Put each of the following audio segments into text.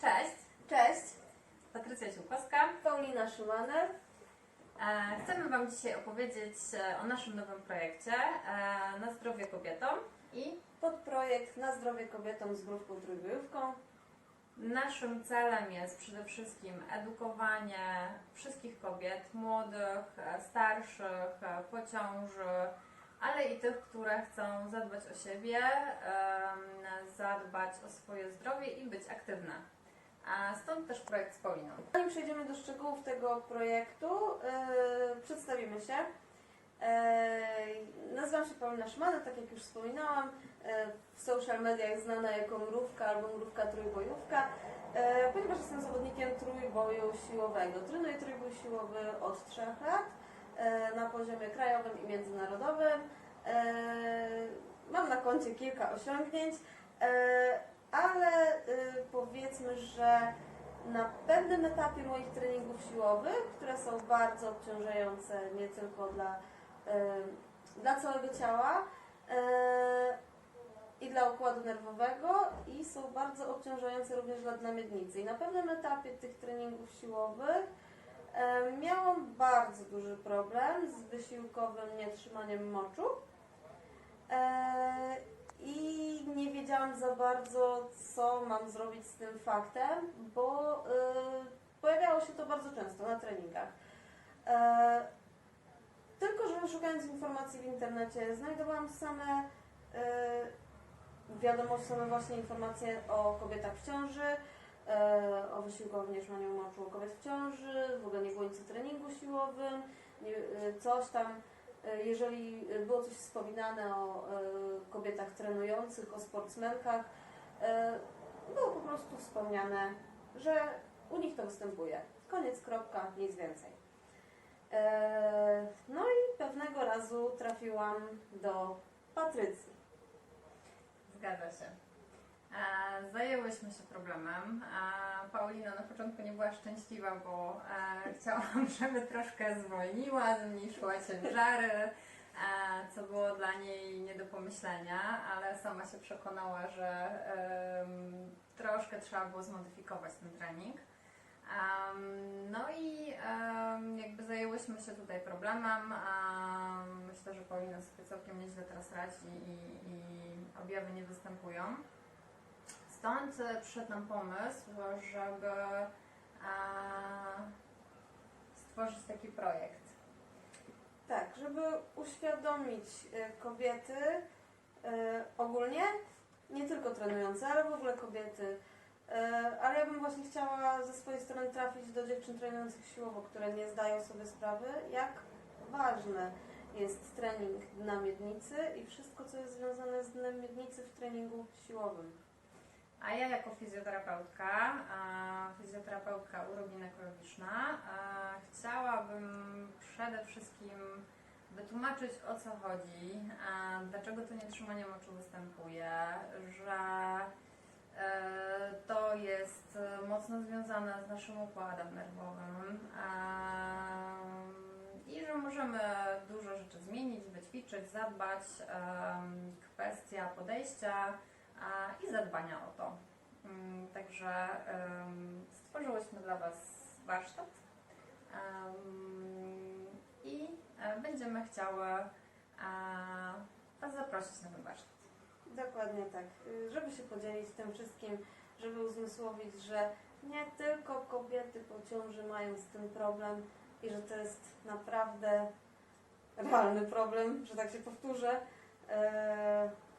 Cześć, Cześć, Patrycja Siłkowska. Paulina Szymaner. E, Chcemy Wam dzisiaj opowiedzieć e, o naszym nowym projekcie e, Na zdrowie kobietom. I podprojekt Na zdrowie kobietom z grupką trójbojówką. Naszym celem jest przede wszystkim edukowanie wszystkich kobiet, młodych, e, starszych, e, po ciąży, ale i tych, które chcą zadbać o siebie, em, zadbać o swoje zdrowie i być aktywne. A stąd też projekt z Pauliną. Zanim przejdziemy do szczegółów tego projektu, yy, przedstawimy się. Yy, nazywam się Paulina Szymaner, tak jak już wspominałam. Yy, w social mediach znana jako mrówka albo mrówka trójbojówka, yy, ponieważ jestem zawodnikiem trójboju siłowego. Trenuję trójbój siłowy od 3 lat yy, na poziomie krajowym i międzynarodowym. Yy, Mam na koncie kilka osiągnięć, yy, ale yy, powiedzmy, że na pewnym etapie moich treningów siłowych, które są bardzo obciążające nie tylko dla, yy, dla całego ciała yy, i dla układu nerwowego i są bardzo obciążające również dla, dla miednicy. I na pewnym etapie tych treningów siłowych yy, miałam bardzo duży problem z wysiłkowym nietrzymaniem moczu. Nie wiedziałam za bardzo, co mam zrobić z tym faktem, bo e, pojawiało się to bardzo często na treningach. E, tylko, że szukając informacji w internecie, znajdowałam same, e, wiadomo, same właśnie informacje o kobietach w ciąży, e, o wysiłkowym nietrzymaniu moczu u kobiet w ciąży, w ogóle nie było nic o treningu siłowym, nie, e, coś tam jeżeli było coś wspominane o e, kobietach trenujących, o sportsmenkach, e, było po prostu wspomniane, że u nich to występuje. Koniec, kropka, nic więcej. E, No i pewnego razu trafiłam do Patrycji. Zgadza się. Zajęłyśmy się problemem. Paulina na początku nie była szczęśliwa, bo e, chciałam, żeby troszkę zwolniła, zmniejszyła ciężary, e, co było dla niej nie do pomyślenia, ale sama się przekonała, że troszkę trzeba było zmodyfikować ten trening. No i jakby zajęłyśmy się tutaj problemem. Myślę, że Paulina sobie całkiem nieźle teraz radzi i, i objawy nie występują. Stąd e, przyszedł nam pomysł, żeby e, stworzyć taki projekt. Tak, żeby uświadomić e, kobiety ogólnie, nie tylko trenujące, ale w ogóle kobiety. Ale ja bym właśnie chciała ze swojej strony trafić do dziewczyn trenujących siłowo, które nie zdają sobie sprawy, jak ważny jest trening dna miednicy i wszystko, co jest związane z dnem miednicy w treningu siłowym. A ja jako fizjoterapeutka, fizjoterapeutka uroginekologiczna, chciałabym przede wszystkim wytłumaczyć o co chodzi, dlaczego to nietrzymanie moczu występuje, że e, to jest mocno związane z naszym układem nerwowym i że możemy dużo rzeczy zmienić, wyćwiczyć, zadbać. Kwestia podejścia i zadbania o to. Mm, Także stworzyłyśmy dla Was warsztat i e, będziemy chciały e, Was zaprosić na ten warsztat. Dokładnie tak. Żeby się podzielić tym wszystkim, żeby uzmysłowić, że nie tylko kobiety po ciąży mają z tym problem i że to jest naprawdę realny problem, że tak się powtórzę.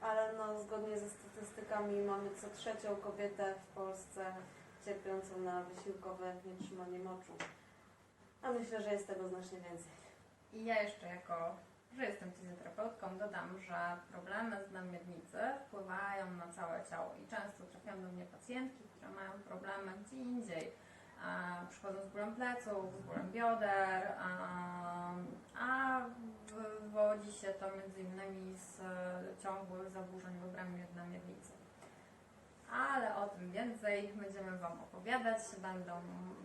E, Ale no, zgodnie ze statystykami mamy co trzecią kobietę w Polsce cierpiącą na wysiłkowe nietrzymanie moczu. A myślę, że jest tego znacznie więcej. I ja jeszcze jako, że jestem fizjoterapeutką, dodam, że problemy z dnem miednicy wpływają na całe ciało i często trafiają do mnie pacjentki, które mają problemy gdzie indziej. A, przychodzą z bólem pleców, z bólem bioder, a, się to innymi z e, ciągłych zaburzeń w obrębie dna miednicy. Ale o tym więcej będziemy Wam opowiadać. Będą,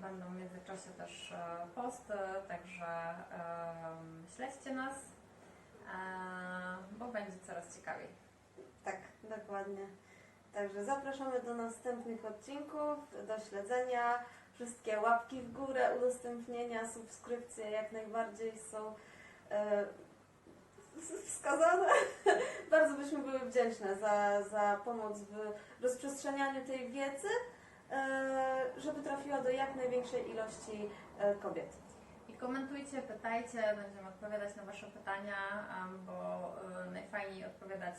będą w międzyczasie też e, posty, także em, śledźcie nas, e, bo będzie coraz ciekawiej. Tak, dokładnie. Także zapraszamy do następnych odcinków, do śledzenia. Wszystkie łapki w górę, udostępnienia, subskrypcje jak najbardziej są wskazane. Bardzo byśmy były wdzięczne za, za pomoc w rozprzestrzenianiu tej wiedzy, e, żeby trafiła do jak największej ilości e, kobiet. I komentujcie, pytajcie, będziemy odpowiadać na Wasze pytania, bo e, najfajniej odpowiadać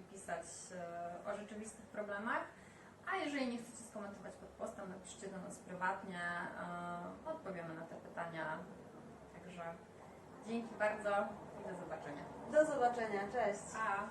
i pisać o rzeczywistych problemach. A jeżeli nie chcecie skomentować pod postem, napiszcie do nas prywatnie, odpowiemy na te pytania. Także dzięki bardzo i do zobaczenia. Do zobaczenia, cześć! Pa!